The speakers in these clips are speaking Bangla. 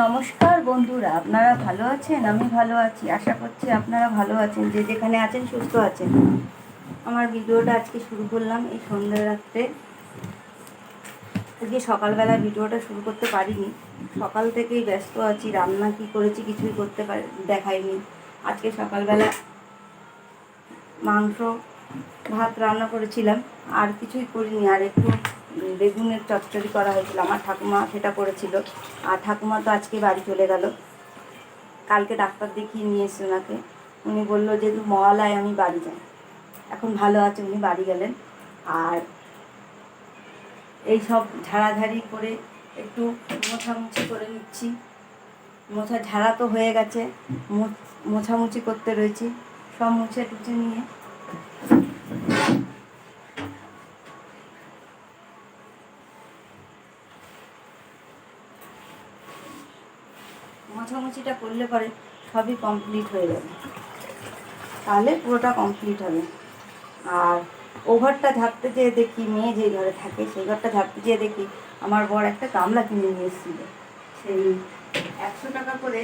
নমস্কার বন্ধুরা, আপনারা ভালো আছেন? আমি ভালো আছি। আশা করছি আপনারা ভালো আছেন। যে যেখানে আছেন, সুস্থ আছেন। আমার ভিডিওটা আজকে শুরু করলাম এই সন্ধ্যা রাত্রে। আজকে সকালবেলা ভিডিওটা শুরু করতে পারিনি। সকাল থেকেই ব্যস্ত আছি, রান্না কি করেছি কিছুই করতে পারি, দেখাইনি। আজকে সকালবেলা মাংস, ভাত রান্না করেছিলাম, আর কিছুই করিনি। আর একটু বেগুনের চচ্চড়ি করা হয়েছিল, আমার ঠাকুমা সেটা করেছিল। আর ঠাকুমা তো আজকে বাড়ি চলে গেল। কালকে ডাক্তার দেখিয়ে নিয়ে এসে ওনাকে। উনি বলল যেহেতু মহালয় আমি বাড়ি যাই। এখন ভালো আছে, উনি বাড়ি গেলেন। আর এই সব ঝাড়াঝাড়ি করে একটু মোছামুছি করে নিচ্ছি। মোছা, ঝাড়া তো হয়ে গেছে। মোছামুছি করতে রয়েছি। সব মুছে টুছে নিয়ে। মোছামুছিটা করলে পরে সবই কমপ্লিট হয়ে যাবে। তাহলে পুরোটা কমপ্লিট হবে। আর ওভারটা ঝাড়তে যেয়ে দেখি, মেয়ে যে ঘরে থাকে সেই ঘরটা ঝাড়তে যেয়ে দেখি আমার বর একটা গামলা কিনে নিয়ে এসেছিল। সেই একশো টাকা করে,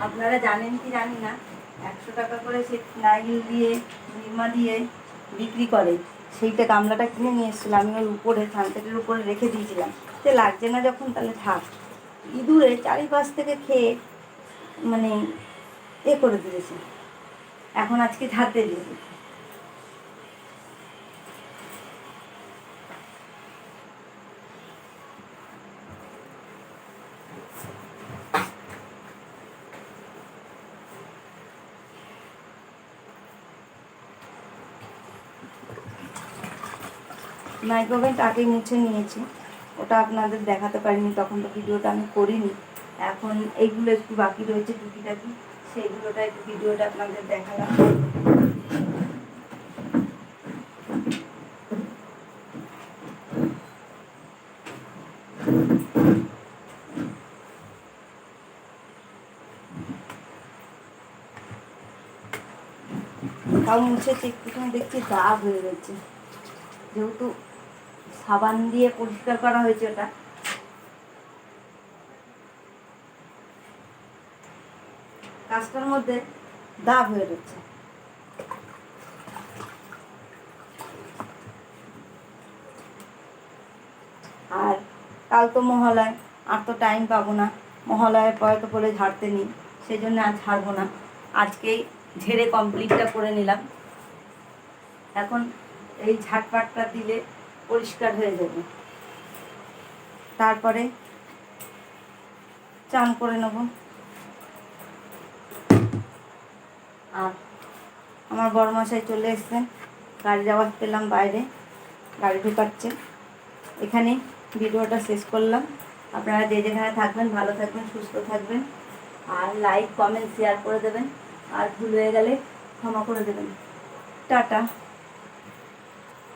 আপনারা জানেন কি জানি না, একশো টাকা করে সে নাইল দিয়ে নির্মা দিয়ে বিক্রি করে। সেইটা গামলাটা কিনে নিয়ে এসেছিল, আমি ওর উপরে সানসেটের উপরে রেখে দিয়েছিলাম। সে লাগছে না যখন, তাহলে থাক। ইঁদুরে চারিপাশ থেকে খেয়ে মানে এ করে দিয়েছে। এখন আজকে ঝাড়তে দিয়েছে। মাইক্রোওভেন আগেই মুছে নিয়েছি। ওটা আপনাদের দেখাতে পারিনি, তখন তো ভিডিওটা আমি করিনি। এখন এইগুলো একটু বাকি রয়েছে টুকিটাকি সেইগুলোটা একটু ভিডিওটা আপনাদের দেখালাম। তাও মুছেছি, একটুখানি দেখছি দাগ হয়ে গেছে। যেহেতু সাবান দিয়ে পরিষ্কার করা হয়েছে ওটা। কাজটার মধ্যে দাগ হয়ে যাচ্ছে। আর কাল তো মহালয়, আর তো টাইম পাবো না। মহালয়ের পরে তো বলে ঝাড়তে নিই সেই জন্য আর ঝাড়বো না। আজকেই ঝেড়ে কমপ্লিটটা করে নিলাম। এখন এই ঝাটপাটটা দিলে পরিষ্কার হয়ে যাবে। তারপরে চান করে নেব। আর আমার বড় মশাই চলে এসছেন গাড়ি যাওয়ার পেলাম বাইরে, গাড়ি ঢুকাচ্ছে। এখানে ভিডিওটা শেষ করলাম। আপনারা যে যেখানে থাকবেন, ভালো থাকবেন, সুস্থ থাকবেন। আর লাইক কমেন্ট শেয়ার করে দেবেন। আর ভুল হয়ে গেলে ক্ষমা করে দেবেন। টাটা।